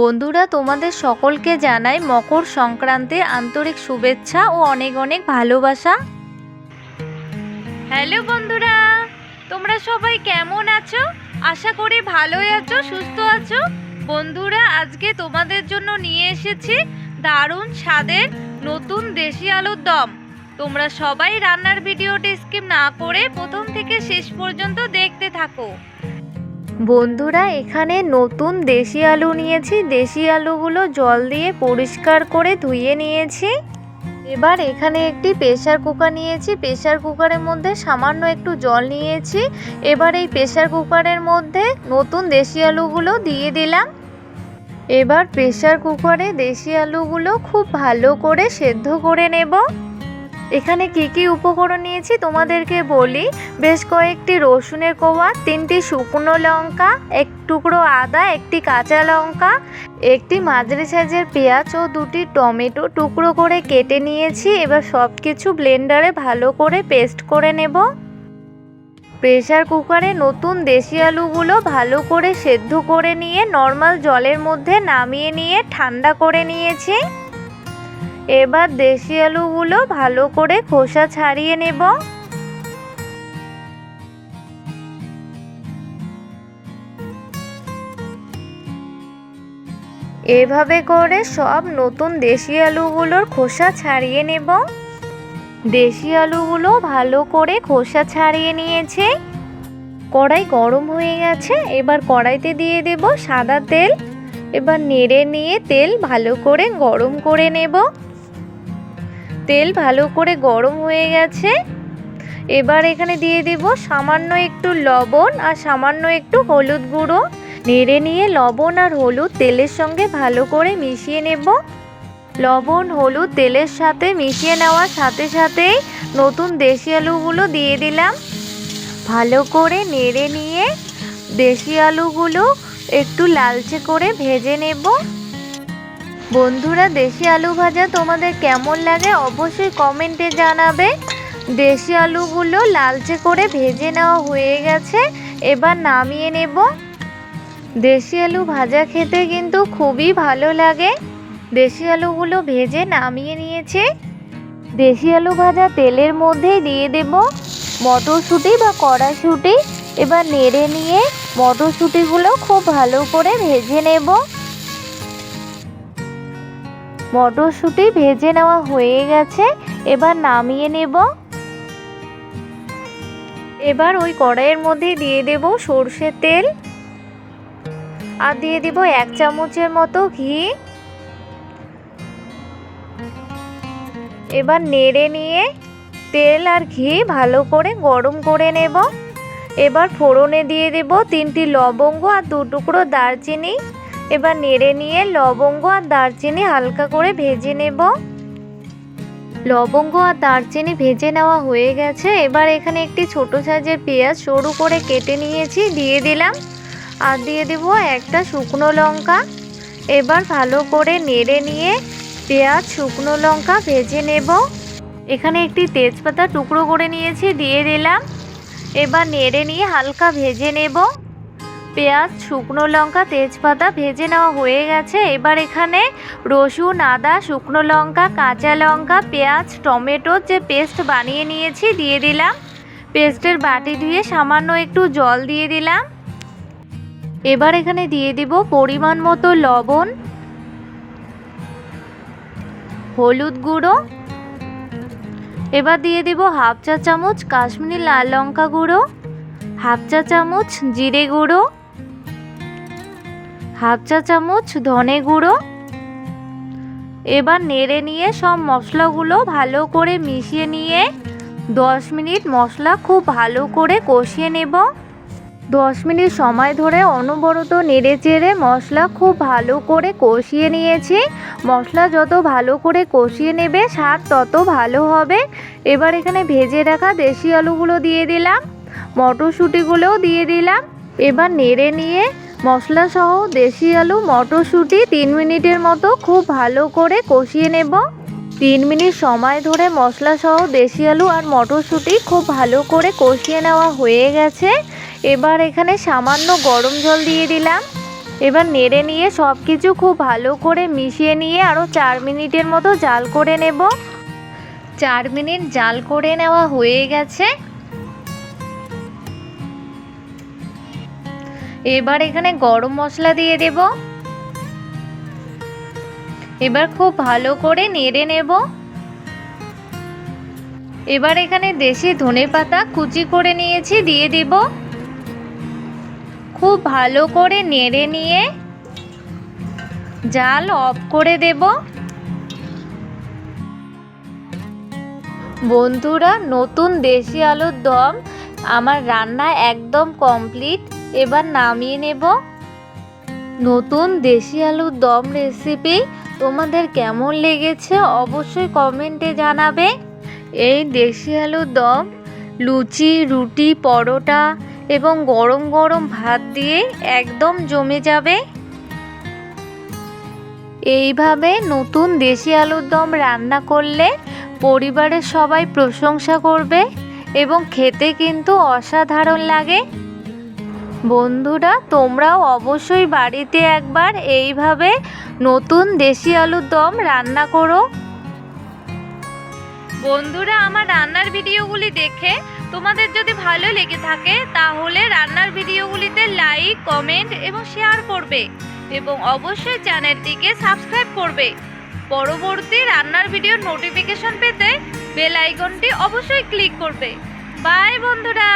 বন্ধুরা, তোমাদের সকলকে জানাই মকর সংক্রান্তির আন্তরিক শুভেচ্ছা ও অনেক অনেক ভালোবাসা। হ্যালো বন্ধুরা, তোমরা সবাই কেমন আছো? আশা করি ভালোই আছো, সুস্থ আছো। বন্ধুরা, আজকে তোমাদের জন্য নিয়ে এসেছি দারুণ স্বাদের নতুন দেশি আলুর দম। তোমরা সবাই রান্নার ভিডিওটি স্কিপ না করে প্রথম থেকে শেষ পর্যন্ত দেখতে থাকো। বন্ধুরা, এখানে নতুন দেশি আলু নিয়েছি। দেশি আলুগুলো জল দিয়ে পরিষ্কার করে ধুয়ে নিয়েছি। এবার এখানে একটি প্রেশার কুকার নিয়েছি। প্রেশার কুকারের মধ্যে সামান্য একটু জল নিয়েছি। এবার এই প্রেশার কুকারের মধ্যে নতুন দেশি আলুগুলো দিয়ে দিলাম। এবার প্রেশার কুকারে দেশি আলুগুলো খুব ভালো করে সেদ্ধ করে নেব। এখানে কি কি উপকরণ নিয়েছি তোমাদেরকে বলি। বেশ কয়েকটি রসুনের কোয়া, তিনটি শুকনো লঙ্কা, এক টুকরো আদা, একটি কাঁচা লঙ্কা, একটি মাঝারি সাইজের পেঁয়াজ ও দুটি টমেটো টুকরো করে কেটে নিয়েছি। এবার সব কিছু ব্লেন্ডারে ভালো করে পেস্ট করে নেব। প্রেশার কুকারে নতুন দেশি আলুগুলো ভালো করে সেদ্ধ করে নিয়ে নর্মাল জলের মধ্যে নামিয়ে নিয়ে ঠান্ডা করে নিয়েছি। এবার দেশি আলুগুলো ভালো করে খোসা ছাড়িয়ে নেব। এভাবে করে সব নতুন দেশি আলুগুলোর খোসা ছাড়িয়ে নেব। দেশি আলুগুলো ভালো করে খোসা ছাড়িয়ে নিয়েছে। কড়াই গরম হয়ে গেছে, এবার কড়াইতে দিয়ে দেব সাদা তেল। এবার নেড়ে নিয়ে তেল ভালো করে গরম করে নেব। তেল ভালো করে গরম হয়ে গেছে। এবার এখানে দিয়ে দেব সামান্য একটু লবণ আর সামান্য একটু হলুদ গুঁড়ো। নেড়ে নিয়ে লবণ আর হলুদ তেলের সঙ্গে ভালো করে মিশিয়ে নেব। লবণ, হলুদ, তেলের সাথে মিশিয়ে নেওয়ার সাথে সাথেই নতুন দেশি আলুগুলো দিয়ে দিলাম। ভালো করে নেড়ে নিয়ে দেশি আলুগুলো একটু লালচে করে ভেজে নেব। বন্ধুরা, দেশি আলু ভাজা তোমাদের কেমন লাগে অবশ্যই কমেন্টে জানাবে। দেশি আলুগুলো লালচে করে ভেজে নেওয়া হয়ে গেছে, এবার নামিয়ে নেব। দেশি আলু ভাজা খেতে কিন্তু খুবই ভালো লাগে। দেশি আলুগুলো ভেজে নামিয়ে নিয়েছে। দেশি আলু ভাজা তেলের মধ্যে দিয়ে দেব মটরশুঁটি বা কড়াশুঁটি এবার নেড়ে নিয়ে মটরশুঁটিগুলো খুব ভালো করে ভেজে নেব। মটরশুঁটি ভেজে নেওয়া হয়ে গেছে। এবার নামিয়ে নেব। এবার ওই কড়াইয়ের মধ্যে দিয়ে দেব সর্ষের তেল। আর দিয়ে দিব এক চামচের মতো ঘি। এবার নেড়ে নিয়ে তেল আর ঘি ভালো করে গরম করে নেব। এবার ফোড়নে দিয়ে দেব তিনটি লবঙ্গ আর দু টুকরো দারচিনি। এবার নেড়ে নিয়ে লবঙ্গ আর দারচিনি হালকা করে ভেজে নেব। লবঙ্গ আর দারচিনি ভেজে নেওয়া হয়ে গেছে। এবার এখানে একটি ছোট সাইজের পেঁয়াজ সরু করে কেটে নিয়েছি, দিয়ে দিলাম। আর দিয়ে দেব একটা শুকনো লঙ্কা। এবার ভালো করে নেড়ে নিয়ে পেঁয়াজ, শুকনো লঙ্কা ভেজে নেব। এখানে একটি তেজপাতা টুকরো করে নিয়েছি, দিয়ে দিলাম। এবার নেড়ে নিয়ে হালকা ভেজে নেব। পেঁয়াজ, শুকনো লঙ্কা, তেজপাতা ভেজে নেওয়া হয়ে গেছে। এবার এখানে রসুন, আদা, শুকনো লঙ্কা, কাঁচা লঙ্কা, পেঁয়াজ টমেটোর যে পেস্ট বানিয়ে নিয়েছি দিয়ে দিলাম। পেস্টের বাটি ধুয়ে সামান্য একটু জল দিয়ে দিলাম। এবার এখানে দিয়ে দিব পরিমাণ মতো লবণ, হলুদ গুঁড়ো। এবার দিয়ে দিব হাফ চা চামচ কাশ্মীরি লাল লঙ্কা গুঁড়ো, হাফ চা চামচ জিরে গুঁড়ো। হাফ চা চামচ ধনে গুঁড়ো। এবার নেড়ে নিয়ে সব মশলাগুলো ভালো করে মিশিয়ে নিয়ে দশ মিনিট মশলা খুব ভালো করে কষিয়ে নেব। দশ মিনিট সময় ধরে অনবরত নেড়ে চেড়ে মশলা খুব ভালো করে কষিয়ে নিয়েছি। মশলা যত ভালো করে কষিয়ে নেবে স্বাদ তত ভালো হবে। এবার এখানে ভেজে রাখা দেশি আলুগুলো দিয়ে দিলাম। মটরশুঁটিগুলোও দিয়ে দিলাম। এবার নেড়ে নিয়ে মশলা সহ দেশি আলু, মটরশুঁটি তিন মিনিটের মতো খুব ভালো করে কষিয়ে নেব। তিন মিনিট সময় ধরে মশলা সহ দেশি আলু আর মটরশুঁটি খুব ভালো করে কষিয়ে নেওয়া হয়ে গেছে। এবার এখানে সামান্য গরম জল দিয়ে দিলাম। এবার নেড়ে নিয়ে সব কিছু খুব ভালো করে মিশিয়ে নিয়ে আরও চার মিনিটের মতো জাল করে নেব। চার মিনিট জাল করে নেওয়া হয়ে গেছে। এবার এখানে গরম মশলা দিয়ে দেব। এবার খুব ভালো করে নেড়ে নেব। এবার এখানে দেশি ধনে পাতা কুচি করে নিয়েছি, দিয়ে দিব। খুব ভালো করে নেড়ে নিয়ে জাল অফ করে দেব। বন্ধুরা, নতুন দেশি আলুর দম আমার রান্না একদম কমপ্লিট। এবার নামিয়ে নেব। নতুন দেশি আলুর দম রেসিপি তোমাদের কেমন লেগেছে অবশ্যই কমেন্টে জানাবে। এই দেশি আলুর দম, লুচি, রুটি, পরোটা এবং গরম গরম ভাত দিয়ে একদম জমে যাবে। এইভাবে নতুন দেশি আলুর দম রান্না করলে পরিবারের সবাই প্রশংসা করবে এবং খেতে কিন্তু অসাধারণ লাগে। বন্ধুরা, তোমরাও অবশ্যই বাড়িতে একবার এইভাবে নতুন দেশি আলুর দম রান্না করো। বন্ধুরা, আমার রান্নার ভিডিওগুলি দেখে তোমাদের যদি ভালো লেগে থাকে, তাহলে রান্নার ভিডিওগুলিতে লাইক, কমেন্ট এবং শেয়ার করবে এবং অবশ্যই চ্যানেলটিকে সাবস্ক্রাইব করবে। পরবর্তী রান্নার ভিডিওর নোটিফিকেশন পেতে বেল আইকনটি অবশ্যই ক্লিক করবে। বাই বন্ধুরা!